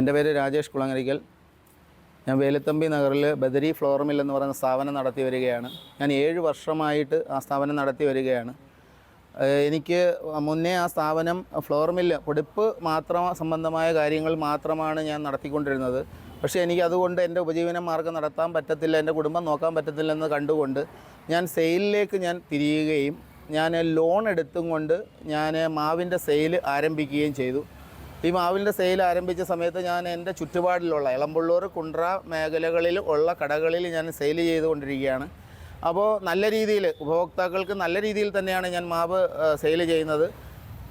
എന്റെ പേര് രാജേഷ് കുളങ്ങരിക്കൽ ഞാൻ വേലുത്തമ്പി നഗറിൽ ബദരി ഫ്ലോർ മിൽ എന്ന് പറയുന്ന സ്ഥാപനം നടത്തി വരികയാണ്. ഞാൻ ഏഴ് വർഷമായിട്ട് ആ സ്ഥാപനം നടത്തി വരികയാണ്. എനിക്ക് മുന്നേ ആ സ്ഥാപനം ഫ്ലോർ മില്ല് പൊടിപ്പ് മാത്രം സംബന്ധമായ കാര്യങ്ങൾ മാത്രമാണ് ഞാൻ നടത്തിക്കൊണ്ടിരുന്നത്. പക്ഷേ എനിക്ക് അതുകൊണ്ട് എന്റെ ഉപജീവന മാർഗം നടത്താൻ പറ്റത്തില്ല എന്റെ കുടുംബം നോക്കാൻ പറ്റത്തില്ലെന്ന് കണ്ടുകൊണ്ട് ഞാൻ സെയിലിലേക്ക് ഞാൻ തിരിയുകയും ഞാൻ ലോൺ എടുത്തും കൊണ്ട് ഞാൻ മാവിന്റെ സെയിൽ ആരംഭിക്കുകയും ചെയ്തു. ഈ മാവിന്റെ സെയിൽ ആരംഭിച്ച സമയത്ത് ഞാൻ എന്റെ ചുറ്റുപാടിലുള്ള ഇളമ്പുള്ളൂർ കുണ്ട്ര മേഖലകളിൽ ഉള്ള കടകളിൽ ഞാൻ സെയിൽ ചെയ്തുകൊണ്ടിരിക്കുകയാണ്. അപ്പോൾ നല്ല രീതിയിൽ ഉപഭോക്താക്കൾക്ക് നല്ല രീതിയിൽ തന്നെയാണ് ഞാൻ മാവ് സെയിൽ ചെയ്യുന്നത്.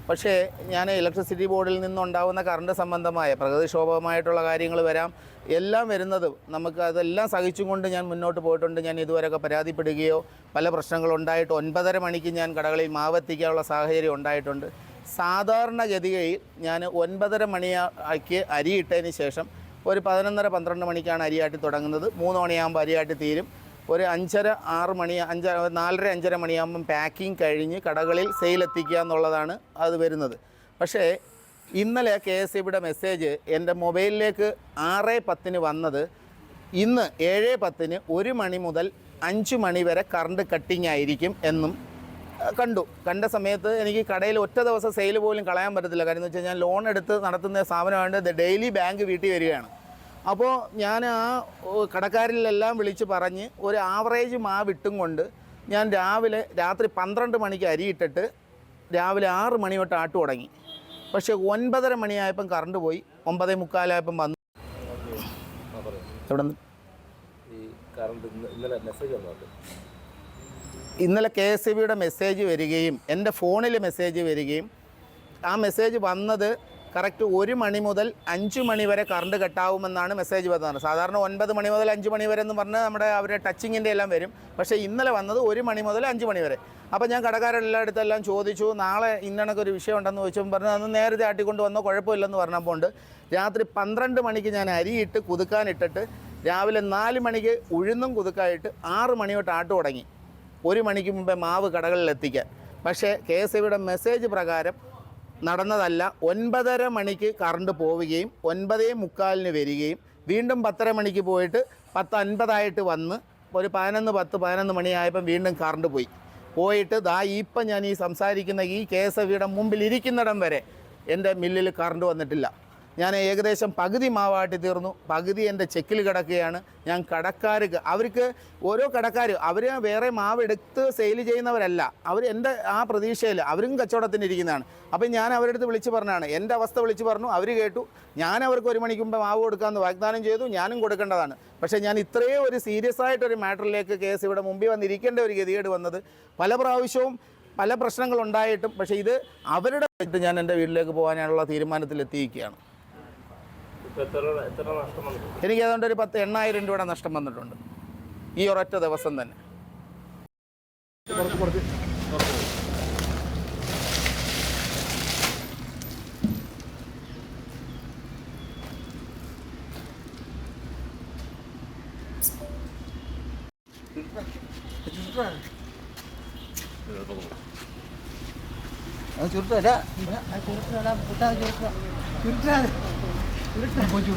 പക്ഷേ ഞാൻ ഇലക്ട്രിസിറ്റി ബോർഡിൽ നിന്നുണ്ടാകുന്ന കറണ്ട് സംബന്ധമായ പ്രകൃതിക്ഷോഭമായിട്ടുള്ള കാര്യങ്ങൾ വരാം എല്ലാം വരുന്നത് നമുക്ക് അതെല്ലാം സഹിച്ചും കൊണ്ട് ഞാൻ മുന്നോട്ട് പോയിട്ടുണ്ട്. ഞാൻ ഇതുവരെയൊക്കെ പരാതിപ്പെടുകയോ പല പ്രശ്നങ്ങളുണ്ടായിട്ട് ഒൻപതര മണിക്ക് ഞാൻ കടകളിൽ മാവെത്തിക്കാനുള്ള സാഹചര്യം ഉണ്ടായിട്ടുണ്ട്. സാധാരണഗതിയിൽ ഞാൻ ഒൻപതര മണിയാക്കി അരിയിട്ടതിന് ശേഷം ഒരു പതിനൊന്നര പന്ത്രണ്ട് മണിക്കാണ് അരിയാട്ടി തുടങ്ങുന്നത്. മൂന്ന് മണിയാകുമ്പോൾ അരിയാട്ടി തീരും. ഒരു അഞ്ചര ആറ് മണി അഞ്ച നാലര അഞ്ചര മണിയാകുമ്പം പാക്കിംഗ് കഴിഞ്ഞ് കടകളിൽ സെയിൽ എത്തിക്കുക എന്നുള്ളതാണ് അത് വരുന്നത്. പക്ഷേ ഇന്നലെ കെ എസ് ഇബിയുടെ മെസ്സേജ് എന്റെ മൊബൈലിലേക്ക് ആറ് പത്തിന് വന്നത് ഇന്ന് ഏഴ് പത്തിന് ഒരു മണി മുതൽ അഞ്ച് മണി വരെ കറണ്ട് കട്ടിങ് ആയിരിക്കും എന്നും കണ്ടു. കണ്ട സമയത്ത് എനിക്ക് കടയിൽ ഒറ്റ ദിവസം സെയിൽ പോലും കളയാൻ പറ്റത്തില്ല. കാര്യം എന്ന് വെച്ചാൽ ഞാൻ ലോൺ എടുത്ത് നടത്തുന്ന സ്ഥാപനമായിട്ട് ഡെയിലി ബാങ്ക് വീട്ടിൽ വരികയാണ്. അപ്പോൾ ഞാൻ ആ കടക്കാരിലെല്ലാം വിളിച്ച് പറഞ്ഞ് ഒരു ആവറേജ് മാവിട്ടും കൊണ്ട് ഞാൻ രാവിലെ രാത്രി പന്ത്രണ്ട് മണിക്ക് അരിയിട്ടിട്ട് രാവിലെ ആറ് മണി തൊട്ട് ആട്ടു തുടങ്ങി. പക്ഷേ ഒൻപതര മണിയായപ്പം കറണ്ട് പോയി. ഒമ്പതേ മുക്കാലായപ്പം വന്നു. എവിടെ നിന്ന് ഇന്നലെ കെ എസ് ബിയുടെ മെസ്സേജ് വരികയും എന്റെ ഫോണിൽ മെസ്സേജ് വരികയും ആ മെസ്സേജ് വന്നത് കറക്റ്റ് ഒരു മണി മുതൽ അഞ്ച് മണി വരെ കറണ്ട് കട്ടാവുമെന്നാണ് മെസ്സേജ് വന്നത്. സാധാരണ ഒൻപത് മണി മുതൽ അഞ്ച് മണി വരെ എന്ന് പറഞ്ഞാൽ നമ്മുടെ അവരുടെ ടച്ചിങ്ങിന്റെ എല്ലാം വരും. പക്ഷേ ഇന്നലെ വന്നത് ഒരു മണി മുതൽ അഞ്ച് മണി വരെ. അപ്പോൾ ഞാൻ കടക്കാരെല്ലാം അടുത്തെല്ലാം ചോദിച്ചു നാളെ ഇന്നണക്ക് ഒരു വിഷയം ഉണ്ടെന്ന് ചോദിച്ചു. പറഞ്ഞു അന്ന് നേരത്തെ ആട്ടിക്കൊണ്ട് വന്നോ കുഴപ്പമില്ലെന്ന് പറഞ്ഞപ്പോൾ ഉണ്ട്. രാത്രി പന്ത്രണ്ട് മണിക്ക് ഞാൻ അരിയിട്ട് കുതുക്കാനിട്ടിട്ട് രാവിലെ നാല് മണിക്ക് ഉഴുന്നും കുതുക്കായിട്ട് ആറ് മണി തൊട്ട് ആട്ട് തുടങ്ങി. ഒരു മണിക്ക് മുമ്പേ മാവ് കടകളിൽ എത്തിക്കാൻ പക്ഷേ കെ എസ് ഇ മെസ്സേജ് പ്രകാരം നടന്നതല്ല ഒൻപതര മണിക്ക് കറണ്ട് പോവുകയും ഒൻപതേ മുക്കാലിന് വരികയും വീണ്ടും പത്തര മണിക്ക് പോയിട്ട് പത്ത് അൻപതായിട്ട് വന്ന് ഒരു പതിനൊന്ന് പത്ത് പതിനൊന്ന് മണിയായപ്പം വീണ്ടും കറണ്ട് പോയി. പോയിട്ട് ദാ ഇപ്പം ഞാൻ ഈ സംസാരിക്കുന്ന ഈ കെ എസ് എഫ് മുമ്പിൽ ഇരിക്കുന്നിടം വരെ എന്റെ മില്ലിൽ കറണ്ട് വന്നിട്ടില്ല. ഞാൻ ഏകദേശം പകുതി മാവാട്ടി തീർന്നു. പകുതി എന്റെ ചെക്കിൽ കിടക്കുകയാണ്. ഞാൻ കടക്കാർക്ക് അവർക്ക് ഓരോ കടക്കാർ അവർ വേറെ മാവ് എടുത്ത് സെയിൽ ചെയ്യുന്നവരല്ല. അവർ എന്റെ ആ പ്രതീക്ഷയിൽ അവരും കച്ചവടത്തിന് ഇരിക്കുന്നതാണ്. അപ്പം ഞാൻ അവരുടെ അടുത്ത് വിളിച്ച് പറഞ്ഞാണ്. എന്റെ അവസ്ഥ വിളിച്ച് പറഞ്ഞു. അവർ കേട്ടു. ഞാൻ അവർക്ക് ഒരു മണിക്ക് മുമ്പ് മാവ് കൊടുക്കാമെന്ന് വാഗ്ദാനം ചെയ്തു. ഞാനും കൊടുക്കേണ്ടതാണ്. പക്ഷേ ഞാൻ ഇത്രയും ഒരു സീരിയസ് ആയിട്ടൊരു മാറ്ററിലേക്ക് കേസ് ഇവിടെ മുമ്പിൽ വന്നിരിക്കേണ്ട ഒരു ഗതികേട് വന്നത് പല പ്രാവശ്യവും പല പ്രശ്നങ്ങളുണ്ടായിട്ടും പക്ഷേ ഇത് അവരുടെ ഞാൻ എന്റെ വീട്ടിലേക്ക് പോകാനുള്ള തീരുമാനത്തിലെത്തിയിരിക്കുകയാണ് ഇപ്പൊ എത്ര എത്ര നഷ്ടം വന്നിട്ടുണ്ട് എനിക്ക് അതുകൊണ്ട് ഒരു പത്ത് എണ്ണായിരം രൂപയുടെ നഷ്ടം വന്നിട്ടുണ്ട്. ഈ ഒരൊറ്റ ദിവസം തന്നെ. ചുരുട്ടല്ല ചുരുട്ടല്ല പുട്ടാ ചുരുട്ട ചുരുട്ടാ 그렇게 보죠.